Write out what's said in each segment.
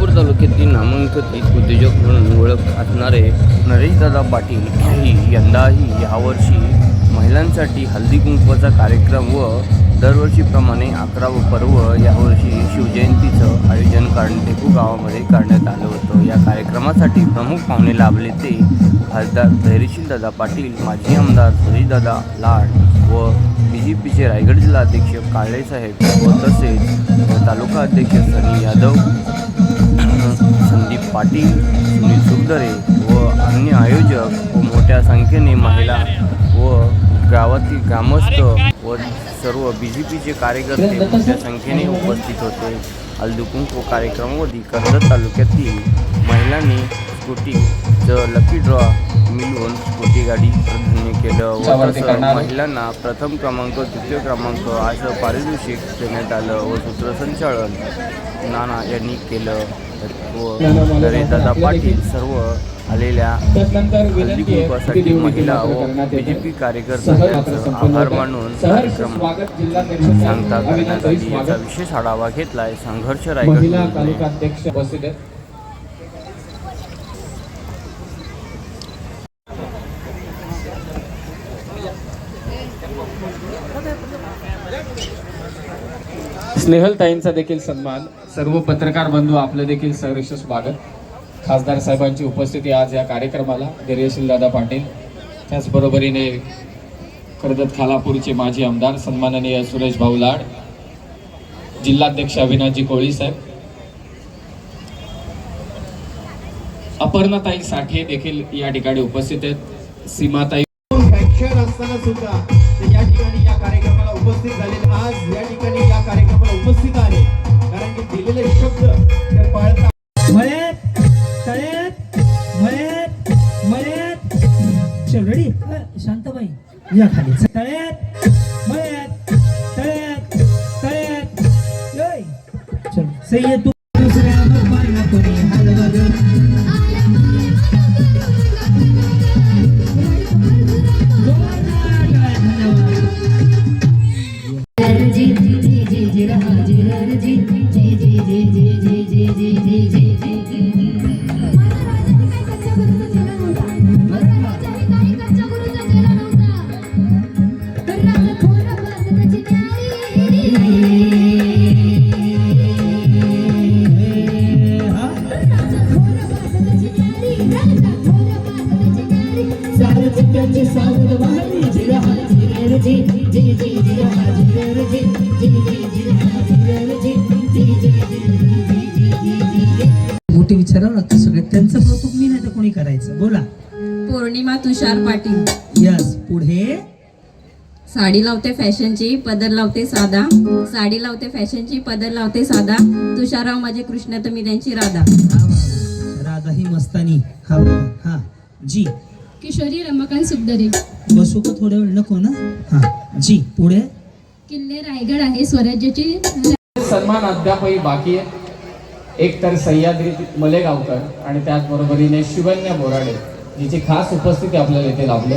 इंदापूर तालुक्यातील नामांकित उद्योजक म्हणून ओळख असणारे नरेशदादा पाटील ही यंदाही यावर्षी महिलांसाठी हल्दी कुंकवाचा कार्यक्रम व दरवर्षीप्रमाणे अकरावं पर्व यावर्षी शिवजयंतीचं आयोजन कारणटेकू गावामध्ये करण्यात आलं होतं. या कार्यक्रमासाठी प्रमुख पाहुणे लाभले ते खासदार धैर्यशीलदादा पाटील माजी आमदार सुरेशदादा लाड व बी जे पीचे रायगड जिल्हाध्यक्ष काळेसाहेब व तसेच तालुका अध्यक्ष सनी यादव संदीप पाटील सुनील सुखदरे व अन्य आयोजक व मोठ्या संख्येने महिला व गावातील ग्रामस्थ व सर्व बी जे पीचे कार्यकर्ते मोठ्या संख्येने उपस्थित होते. हल्दुकुंकू कार्यक्रमामध्ये कर्जत तालुक्यातील महिलांनी स्कूटीचं लकी ड्रॉ मिळवून स्कूटी गाडी प्राधान्य केलं. व तसं. महिलांना प्रथम क्रमांक द्वितीय क्रमांक असं पारितोषिक देण्यात आलं व सूत्रसंचालन नाना यांनी केलं. व नरेशदादा पाटील सर्व आलेल्या की महिला व बी. जे पी कार्यकर्त्यांचं आभार मानून कार्यक्रम सांगता करण्यात आली याचा विशेष आढावा घेतलाय. संघर्ष रायगड आहेत स्नेहलताईंचा देखील सन्मान. सर्व पत्रकार बंधू आपलं देखील सहर्ष स्वागत. खासदार साहेबांची उपस्थिती आज या कार्यक्रमाला धैर्यशील दादा पाटील. त्याचबरोबरीने कर्जत खालापूरचे माजी आमदार सन्माननीय सुरेश भाऊ लाड जिल्हाध्यक्ष अविनाजी कोळी साहेब अपर्णाताई साठे देखील या ठिकाणी उपस्थित आहेत. सीमाताई असताना सुद्धा या ठिकाणी या कार्यक्रमाला उपस्थित झालेले आज मळ्यात मळ्यात. चल रेडी शांतबाई. या खाली. तळ्यात मळ्यात तळ्यात तळ्यात. योय. चल. सही तू दुसऱ्या कोणी करायचं बोला. पौर्णिमा तुषार पाटील. यस पुढे. साडी लावते फॅशनची पदर लावते साधा. साडी लावते फॅशनची पदर लावते साधा. तुषारराव माझे कृष्ण तर मी त्यांची राधा. राधा ही मस्तानी. हा. हा. जी. किशोरी रमाकांत सुखदरे. बसू का थोड्या वेळ? नको ना? हा. जी पुढे. किल्ले रायगड आहे स्वराज्याची. सन्मान अद्यापही बाकी आहे. एकतर सह्याद्री मलेगावकर आणि त्याचबरोबरीने शिवन्या बोराडे जिची खास उपस्थिती आपल्याला इथे लाभली.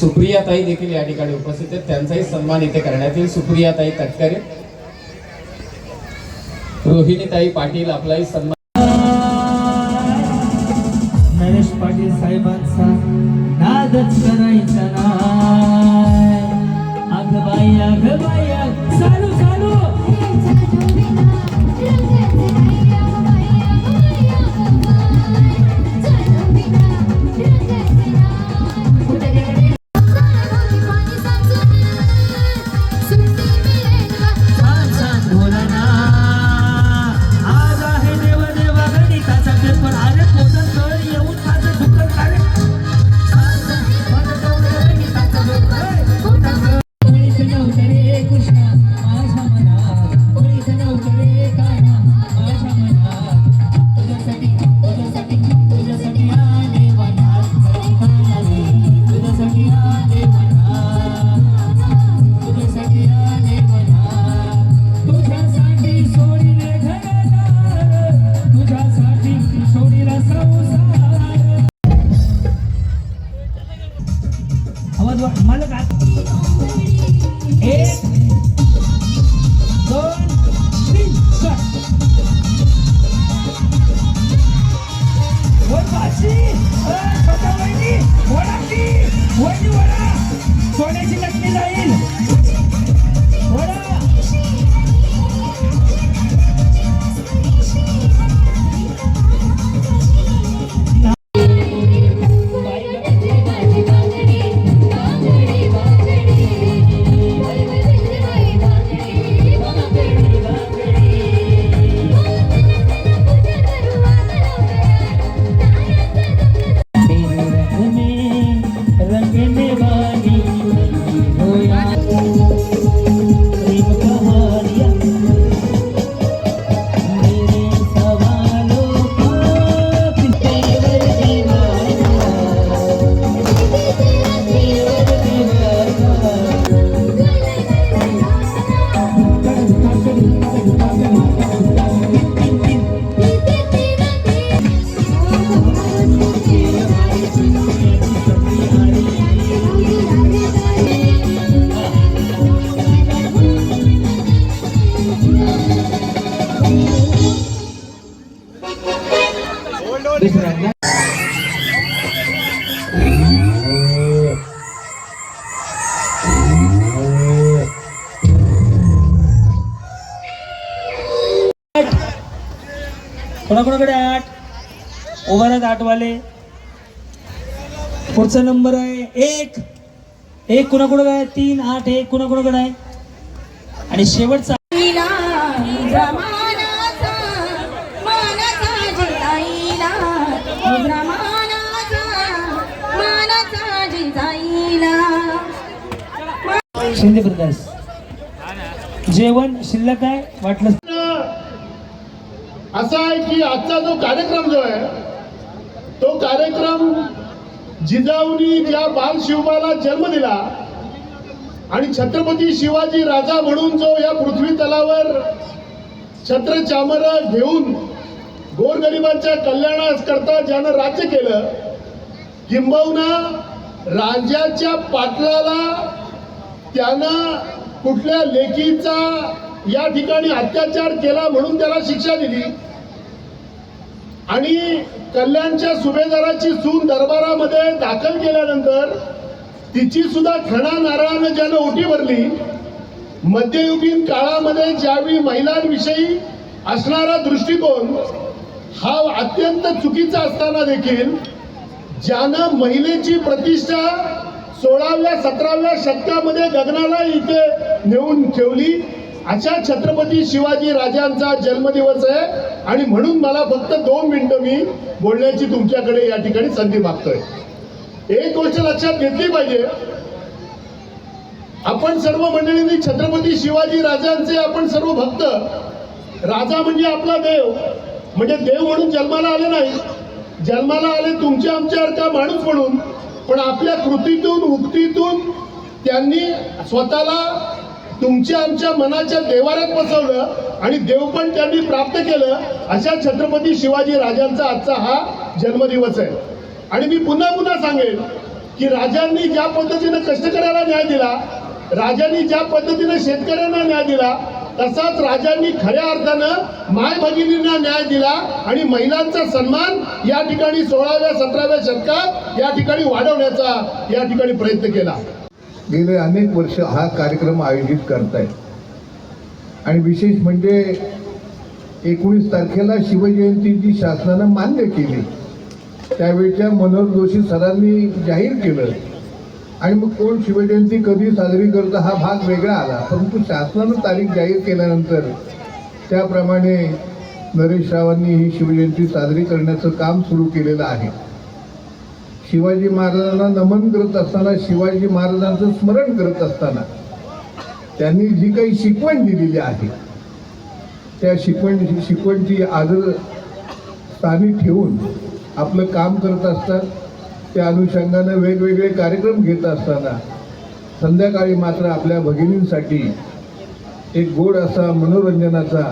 सुप्रियाताई देखील या ठिकाणी उपस्थित आहेत. त्यांचाही सन्मान इथे करण्यात येईल. सुप्रियाताई तटकरे. रोहिणीताई पाटील आपलाही सन्मान वहिनी वडा सोन्याची नक्की जाईल कोणाकोणाकडे आठ? उभा राहत आठवाले. पुढचा नंबर आहे एक. एक कुणाकुणाकडे आहे? तीन आठ एक कुणाकुणाकडे आहे? आणि शेवटचा शिंदे प्रकाश. जेवण शिल्लक आहे वाटलं असा आहे की आजचा जो कार्यक्रम जो आहे तो कार्यक्रम जिजाऊनी ज्या बाल शिवबाला जन्म दिला आणि छत्रपती शिवाजी राजा म्हणून जो या पृथ्वी तलावर छत्र चामर घेऊन गोरगरिबांच्या कल्याणास करता ज्यानं राज्य केलं किंबहुना राजाच्या पाटलाला त्यानं कुठल्या लेकीचा या ठिकाणी अत्याचार केला म्हणून त्याला शिक्षा दिली आणि कल्याणच्या सुभेदाराची सून दरबारामध्ये दाखल केल्यानंतर तिची सुद्धा खणा नारळानं ज्यानं उठी भरली मध्ययुगीन काळामध्ये ज्यावेळी महिलांविषयी असणारा दृष्टिकोन हा अत्यंत चुकीचा असताना देखील ज्यानं महिलेची प्रतिष्ठा सोळाव्या सतराव्या शतकामध्ये गगनाला इथे नेऊन ठेवली अशा छत्रपती शिवाजी राजांचा जन्मदिवस आहे. आणि म्हणून मला फक्त दोन मिनिटं मी बोलण्याची तुमच्याकडे या ठिकाणी संधी मागतोय. एक गोष्ट लक्षात घेतली पाहिजे. आपण सर्व मंडळींनी छत्रपती शिवाजी राजांचे आपण सर्व भक्त. राजा म्हणजे आपला देव. म्हणजे देव म्हणून जन्माला आले नाही. जन्माला आले तुमच्या आमच्यासारखा माणूस म्हणून. पण आपल्या कृतीतून उक्तीतून त्यांनी स्वतःला तुमच्या आमच्या मनाच्या देवाऱ्यात बसवलं आणि देव पण त्यांनी प्राप्त केलं अशा छत्रपती शिवाजी राजांचा आजचा हा जन्मदिवस आहे. आणि मी पुन्हा पुन्हा सांगेन की राजांनी ज्या पद्धतीनं कष्टकऱ्याला न्याय दिला राजांनी ज्या पद्धतीनं शेतकऱ्यांना न्याय दिला तसाच राजांनी खऱ्या अर्थानं माय भगिनींना न्याय दिला आणि महिलांचा सन्मान या ठिकाणी सोळाव्या सतराव्या शतकात या ठिकाणी वाढवण्याचा या ठिकाणी प्रयत्न केला. गेले अनेक वर्ष हा कार्यक्रम आयोजित करतायत. आणि विशेष म्हणजे एकोणीस तारखेला शिवजयंती जी शासनानं मान्य केली. त्यावेळच्या मनोहर जोशी सरांनी जाहीर केलं. आणि मग कोण शिवजयंती कधी साजरी करतं हा भाग वेगळा आला. परंतु शासनानं तारीख जाहीर केल्यानंतर त्याप्रमाणे नरेश रावांनी ही शिवजयंती साजरी करण्याचं काम सुरू केलेलं आहे. शिवाजी महाराजांना नमन करत असताना शिवाजी महाराजांचं स्मरण करत असताना त्यांनी जी काही शिकवण दिलेली आहे त्या शिकवण शिकवणची आदर स्थानी ठेवून आपलं काम करत असतात. त्या अनुषंगानं वेगवेगळे कार्यक्रम घेत असताना संध्याकाळी मात्र आपल्या भगिनींसाठी एक गोड असा मनोरंजनाचा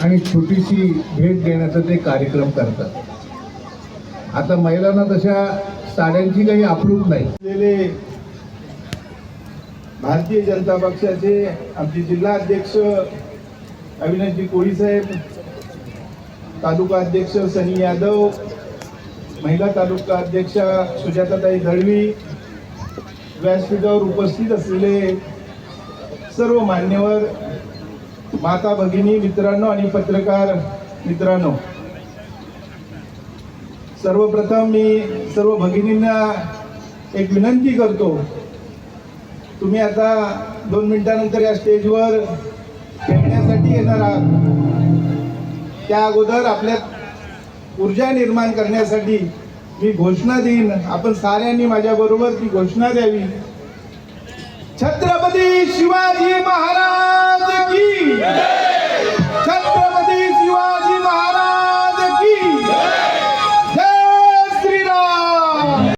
आणि छोटीशी भेट देण्याचा ते कार्यक्रम करतात. आता महिलांना तशा साड्यांची काही अप्रूप नाही. भारतीय जनता पक्षाचे आमचे जिल्हा अध्यक्ष अविनाशजी कोळी साहेब तालुका अध्यक्ष सनी यादव महिला तालुका अध्यक्षा सुजाताताई दळवी व्यासपीठावर उपस्थित असलेले सर्व मान्यवर माता भगिनी मित्रांनो आणि पत्रकार मित्रांनो सर्वप्रथम मी सर्व भगिनींना एक विनंती करतो. तुम्ही आता दोन मिनिटानंतर या स्टेजवर खेळण्यासाठी येणार आहात. त्या अगोदर आपल्या ऊर्जा निर्माण करण्यासाठी मी घोषणा देईन. आपण साऱ्यांनी माझ्याबरोबर ती घोषणा द्यावी. छत्रपती शिवाजी महाराज की